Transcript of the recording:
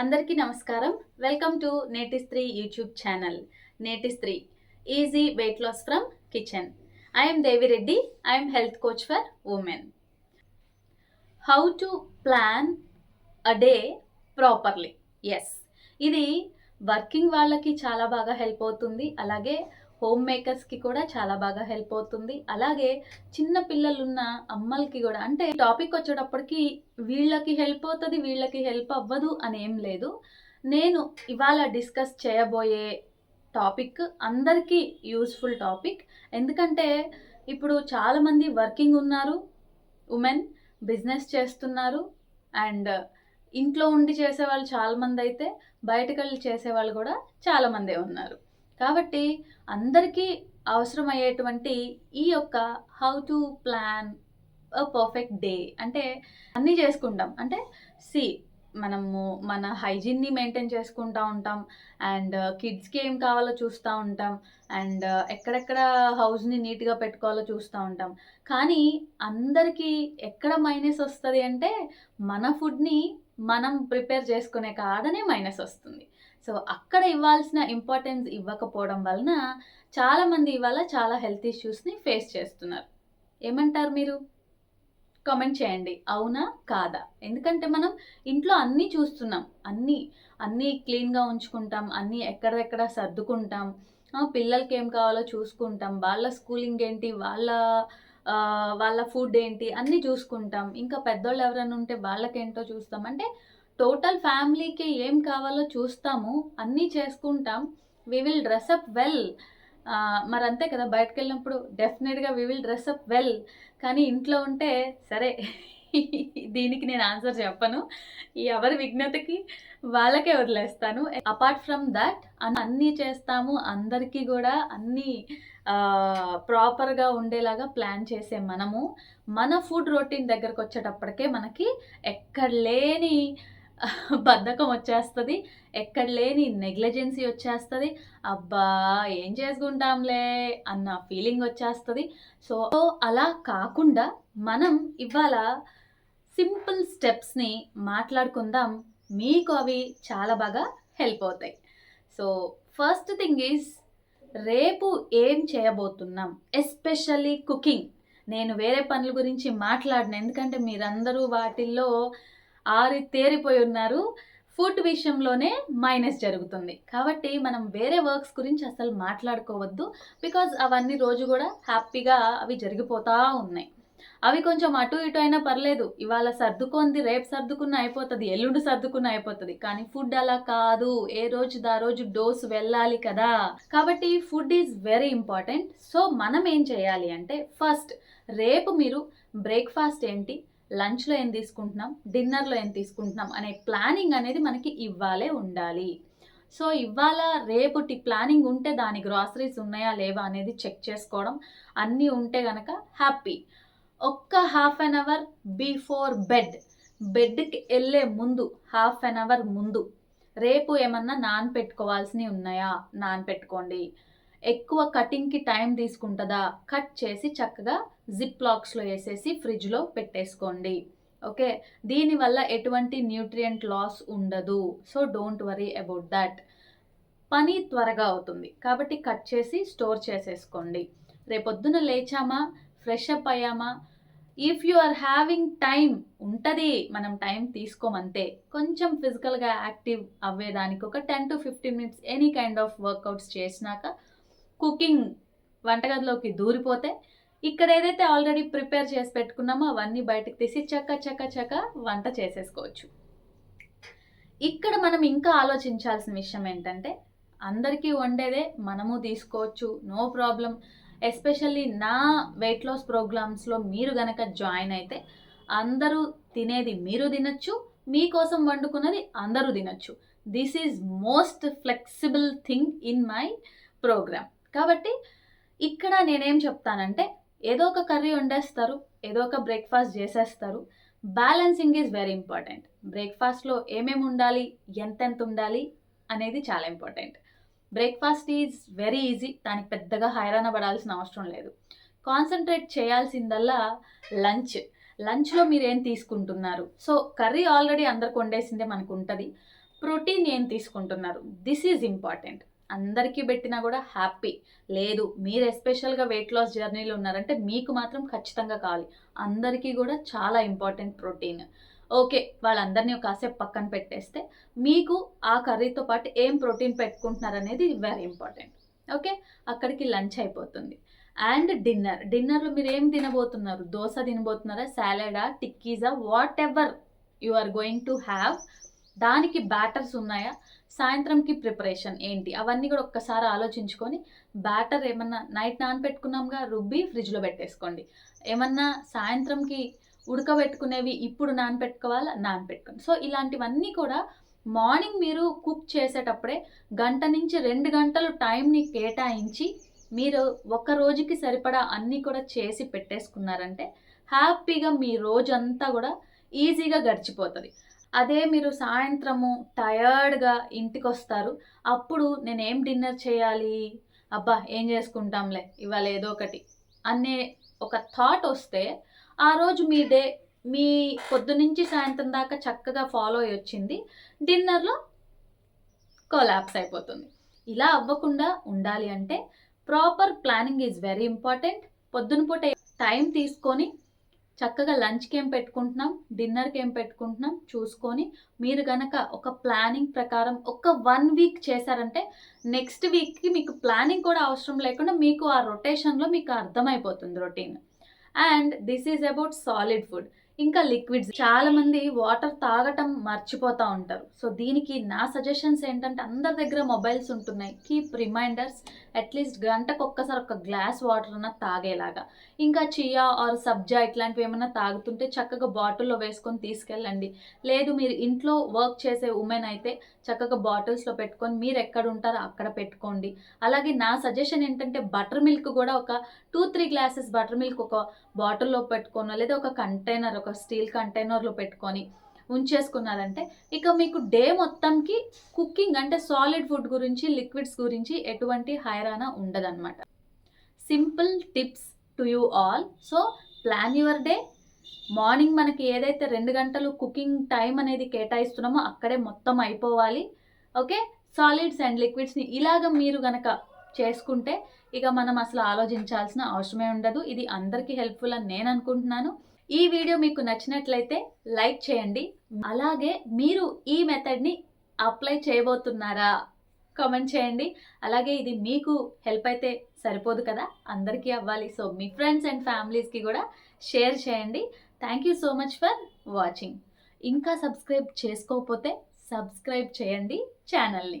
అందరికీ నమస్కారం. Welcome to నేటి స్త్రీ యూట్యూబ్ ఛానల్ నేటి స్త్రీ easy weight loss from kitchen I'm Devireddy I'm health coach for women how to plan a day properly yes ఇది working వాళ్ళకి చాలా బాగా హెల్ప్ అవుతుంది. అలాగే హోమ్ మేకర్స్కి కూడా చాలా బాగా హెల్ప్ అవుతుంది. అలాగే చిన్న పిల్లలున్న అమ్మలకి కూడా అంటే టాపిక్ వచ్చేటప్పటికి వీళ్ళకి హెల్ప్ అవుతుంది వీళ్ళకి హెల్ప్ అవ్వదు అని ఏం లేదు. నేను ఇవాళ డిస్కస్ చేయబోయే టాపిక్ అందరికీ యూస్ఫుల్ టాపిక్ ఎందుకంటే ఇప్పుడు చాలామంది వర్కింగ్ ఉన్నారు ఉమెన్ బిజినెస్ చేస్తున్నారు అండ్ ఇంట్లో ఉండి చేసేవాళ్ళు చాలామంది అయితే బయటకు వెళ్ళి చేసేవాళ్ళు కూడా చాలామందే ఉన్నారు. కాబట్టి అందరికీ అవసరమయ్యేటువంటి ఈ యొక్క how to plan a perfect day అంటే అన్నీ చేసుకుంటాం. అంటే సి మనము మన హైజీన్ని మెయింటైన్ చేసుకుంటూ ఉంటాం. అండ్ కిడ్స్కి ఏం కావాలో చూస్తూ ఉంటాం. అండ్ ఎక్కడెక్కడ హౌస్ని నీట్గా పెట్టుకోవాలో చూస్తూ ఉంటాం. కానీ అందరికీ ఎక్కడ మైనస్ వస్తుంది అంటే మన ఫుడ్ని మనం ప్రిపేర్ చేసుకునే కాదనే మైనస్ వస్తుంది. సో అక్కడ ఇవ్వాల్సిన ఇంపార్టెన్స్ ఇవ్వకపోవడం వలన చాలామంది ఇవాళ చాలా హెల్త్ ఇష్యూస్ని ఫేస్ చేస్తున్నారు. ఏమంటారు మీరు? కామెంట్ చేయండి. అవునా? కాదా? ఎందుకంటే మనం ఇంట్లో అన్నీ చూస్తున్నాం. అన్నీ అన్నీ క్లీన్గా ఉంచుకుంటాం. అన్నీ ఎక్కడెక్కడ సర్దుకుంటాం. పిల్లలకి ఏం కావాలో చూసుకుంటాం. వాళ్ళ స్కూలింగ్ ఏంటి? వాళ్ళ వాళ్ళ ఫుడ్ ఏంటి అన్నీ చూసుకుంటాం. ఇంకా పెద్దోళ్ళు ఎవరైనా ఉంటే వాళ్ళకేంటో చూస్తాం. అంటే టోటల్ ఫ్యామిలీకి ఏం కావాలో చూస్తాము. అన్నీ చేసుకుంటాం. We will dress up well. మరి అంతే కదా బయటకు వెళ్ళినప్పుడు డెఫినెట్గా వి విల్ డ్రెస్అప్ వెల్. కానీ ఇంట్లో ఉంటే సరే దీనికి నేను ఆన్సర్ చెప్పను. ఎవరి విఘ్నతకి వాళ్ళకే వదిలేస్తాను. అపార్ట్ ఫ్రమ్ దట్ అన్నీ చేస్తాము. అందరికీ కూడా అన్నీ ప్రాపర్గా ఉండేలాగా ప్లాన్ చేసే మనము. మన ఫుడ్ రొటీన్ దగ్గరకు వచ్చేటప్పటికే మనకి ఎక్కడ లేని బద్ధకం వచ్చేస్తుంది. ఎక్కడ లేని నెగ్లెజెన్సీ వచ్చేస్తుంది. అబ్బా ఏం చేసుకుంటాంలే అన్న ఫీలింగ్ వచ్చేస్తుంది. సో అలా కాకుండా మనం ఇవాళ సింపుల్ స్టెప్స్ని మాట్లాడుకుందాం. మీకు అవి చాలా బాగా హెల్ప్ అవుతాయి. సో ఫస్ట్ థింగ్ ఈజ్ రేపు ఏం చేయబోతున్నాం? ఎస్పెషల్లీ కుకింగ్ నేను వేరే పనుల గురించి మాట్లాడిన. ఎందుకంటే మీరందరూ వాటిల్లో ఆరి తేరిపోయి ఉన్నారు. ఫుడ్ విషయంలోనే మైనస్ జరుగుతుంది. కాబట్టి మనం వేరే వర్క్స్ గురించి అసలు మాట్లాడుకోవద్దు. బికాజ్ అవన్నీ రోజు కూడా హ్యాపీగా అవి జరిగిపోతూ ఉన్నాయి. అవి కొంచెం అటు ఇటు అయినా పర్లేదు. ఇవాళ సర్దుకుంది రేపు సర్దుకున్న అయిపోతుంది ఎల్లుండి సర్దుకున్న అయిపోతుంది. కానీ ఫుడ్ అలా కాదు. ఏ రోజు దా రోజు డోస్ వెళ్ళాలి కదా. కాబట్టి food is very important. So మనం ఏం చేయాలి అంటే ఫస్ట్ రేపు మీరు బ్రేక్ఫాస్ట్ ఏంటి లంచ్లో ఏం తీసుకుంటున్నాం డిన్నర్లో ఏం తీసుకుంటున్నాం అనే ప్లానింగ్ అనేది మనకి ఇవ్వాలే ఉండాలి. సో ఇవాళ రేపుటి ప్లానింగ్ ఉంటే దాని గ్రాసరీస్ ఉన్నాయా లేవా అనేది చెక్ చేసుకోవడం. అన్నీ ఉంటే కనుక హ్యాపీ. ఒక్క half an hour before bed. బెడ్కి వెళ్ళే ముందు హాఫ్ అన్ అవర్ ముందు. రేపు ఏమన్నా నానపెట్టుకోవాల్సినవి ఉన్నాయా? నానపెట్టుకోండి ఎక్కువ కటింగ్కి టైం తీసుకుంటుందా? కట్ చేసి చక్కగా జిప్ లాక్స్లో వేసేసి ఫ్రిడ్జ్లో పెట్టేసుకోండి. ఓకే? దీనివల్ల ఎటువంటి న్యూట్రియంట్ లాస్ ఉండదు. So don't worry about that. పని త్వరగా అవుతుంది. కాబట్టి కట్ చేసి స్టోర్ చేసేసుకోండి. రేపొద్దున లేచామా? Fresh up అయ్యామా? If you are having time ఉంటుంది. మనం టైం తీసుకోమంతే. కొంచెం ఫిజికల్గా యాక్టివ్ అవ్వేదానికి ఒక ten to fifteen minutes any kind of workouts చేసినాక కుకింగ్ వంటగదిలోకి దూరిపోతే ఇక్కడ ఏదైతే ఆల్రెడీ ప్రిపేర్ చేసి పెట్టుకున్నామో అవన్నీ బయటకు తీసి చక్క చక్క చక్క వంట చేసేసుకోవచ్చు. ఇక్కడ మనం ఇంకా ఆలోచించాల్సిన విషయం ఏంటంటే అందరికీ వండేదే మనము తీసుకోవచ్చు. నో ప్రాబ్లం ఎస్పెషల్లీ నా వెయిట్ లాస్ ప్రోగ్రామ్స్లో మీరు గనక జాయిన్ అయితే అందరూ తినేది మీరు తినచ్చు మీకోసం వండుకున్నది అందరూ తినచ్చు. This is most flexible thing in my programme కాబట్టి ఇక్కడ నేనేం చెప్తానంటే ఏదో ఒక కర్రీ వండేస్తారు ఏదో ఒక బ్రేక్ఫాస్ట్ చేసేస్తారు. బ్యాలెన్సింగ్ ఈజ్ వెరీ ఇంపార్టెంట్ బ్రేక్ఫాస్ట్లో ఏమేమి ఉండాలి ఎంతెంత ఉండాలి అనేది చాలా important breakfast is very easy దానికి పెద్దగా హైరాణ పడాల్సిన అవసరం లేదు. కాన్సన్ట్రేట్ చేయాల్సిందల్లా లంచ్. లంచ్లో మీరు ఏం తీసుకుంటున్నారు? సో కర్రీ ఆల్రెడీ అందరికి వండేసిందే మనకు ఉంటుంది ప్రోటీన్ ఏం తీసుకుంటున్నారు? దిస్ ఈజ్ ఇంపార్టెంట్ అందరికీ పెట్టినా కూడా హ్యాపీ. లేదు మీరు ఎస్పెషల్గా వెయిట్ లాస్ జర్నీలో ఉన్నారంటే మీకు మాత్రం ఖచ్చితంగా కావాలి. అందరికీ కూడా చాలా ఇంపార్టెంట్ ప్రోటీన్. ఓకే వాళ్ళందరినీ కాసేపు పక్కన పెట్టేస్తే మీకు ఆ కర్రీతో పాటు ఏం ప్రోటీన్ పెట్టుకుంటున్నారు అనేది వెరీ ఇంపార్టెంట్. ఓకే అక్కడికి లంచ్ అయిపోతుంది. అండ్ డిన్నర్ డిన్నర్లో మీరు ఏం తినబోతున్నారు? దోశ తినబోతున్నారా? సాలెడా? టిక్కీజా whatever you are going to have? దానికి బ్యాటర్స్ ఉన్నాయా? సాయంత్రంకి ప్రిపరేషన్ ఏంటి? అవన్నీ కూడా ఒక్కసారి ఆలోచించుకొని బ్యాటర్ ఏమన్నా నైట్ నానపెట్టుకున్నాంగా రుబ్బి ఫ్రిడ్జ్లో పెట్టేసుకోండి. ఏమన్నా సాయంత్రంకి ఉడకబెట్టుకునేవి ఇప్పుడు నానపెట్టుకోవాలా? నానపెట్టుకోండి సో ఇలాంటివన్నీ కూడా మార్నింగ్ మీరు కుక్ చేసేటప్పుడే గంట నుంచి రెండు గంటలు టైంని కేటాయించి మీరు ఒక రోజుకి సరిపడా అన్నీ కూడా చేసి పెట్టేసుకున్నారంటే హ్యాపీగా మీ రోజంతా కూడా ఈజీగా గడిచిపోతుంది. అదే మీరు సాయంత్రము టయర్డ్గా ఇంటికి వస్తారు అప్పుడు నేను ఏం డిన్నర్ చేయాలి? అబ్బా ఏం చేసుకుంటాంలే? ఇవాళ ఏదో ఒకటి. అనే ఒక థాట్ వస్తే ఆ రోజు మీ డే మీ పొద్దునుంచి సాయంత్రం దాకా చక్కగా ఫాలో అయ్యి వచ్చింది. డిన్నర్లో కొలాప్స్ అయిపోతుంది. ఇలా అవ్వకుండా ఉండాలి అంటే proper planning is very important. పొద్దున పూట టైం తీసుకొని చక్కగా లంచ్కి ఏం పెట్టుకుంటున్నాం డిన్నర్కి ఏం పెట్టుకుంటున్నాం చూసుకొని మీరు గనక ఒక ప్లానింగ్ ప్రకారం ఒక వన్ వీక్ చేశారంటే నెక్స్ట్ వీక్కి మీకు ప్లానింగ్ కూడా అవసరం లేకుండా మీకు ఆ రొటేషన్లో మీకు అర్థమైపోతుంది routine. And this is about solid food. ఇంకా లిక్విడ్స్. చాలా మంది వాటర్ తాగటం మర్చిపోతూ ఉంటారు. సో దీనికి నా సజెషన్స్ ఏంటంటే అందరి దగ్గర మొబైల్స్ ఉంటున్నాయి. Keep reminders. అట్లీస్ట్ గంటకు ఒక్కసారి ఒక గ్లాస్ వాటర్ అన్న తాగేలాగా. ఇంకా చియా ఆర్ సబ్జా ఇట్లాంటివి ఏమైనా తాగుతుంటే చక్కగా బాటిల్లో వేసుకొని తీసుకెళ్ళండి. లేదు మీరు ఇంట్లో వర్క్ చేసే ఉమెన్ అయితే చక్కగా బాటిల్స్లో పెట్టుకొని మీరు ఎక్కడ ఉంటారో అక్కడ పెట్టుకోండి. అలాగే నా సజెషన్ ఏంటంటే బటర్ మిల్క్ కూడా ఒక two three glasses butter milk ఒక బాటిల్లో పెట్టుకోనో లేదా ఒక కంటైనర్ ఒక స్టీల్ కంటైనర్లో పెట్టుకొని ఉంచేసుకున్నారంటే ఇక మీకు డే మొత్తంకి కుకింగ్ అంటే సాలిడ్ ఫుడ్ గురించి లిక్విడ్స్ గురించి ఎటువంటి హైరానా ఉండదన్నమాట. Simple tips to you all so plan your day morning మనకి ఏదైతే రెండు గంటలు కుకింగ్ టైం అనేది కేటాయిస్తున్నామో అక్కడే మొత్తం అయిపోవాలి. ఓకే? సాలిడ్స్ అండ్ లిక్విడ్స్ని ఇలాగ మీరు గనక చేసుకుంటే ఇక మనం అసలు ఆలోచించాల్సిన అవసరమే ఉండదు. ఇది అందరికీ హెల్ప్ఫుల్ అని నేను అనుకుంటున్నాను. ఈ వీడియో మీకు నచ్చినట్లయితే లైక్ చేయండి. అలాగే మీరు ఈ మెథడ్ని అప్లై చేయబోతున్నారా? కామెంట్ చేయండి. అలాగే ఇది మీకు హెల్ప్ అయితే సరిపోదు కదా? అందరికీ అవ్వాలి. సో మీ ఫ్రెండ్స్ అండ్ ఫ్యామిలీస్కి కూడా షేర్ చేయండి. Thank you so much for watching. ఇంకా సబ్స్క్రైబ్ చేసుకోకపోతే సబ్స్క్రైబ్ చేయండి ఛానల్ని.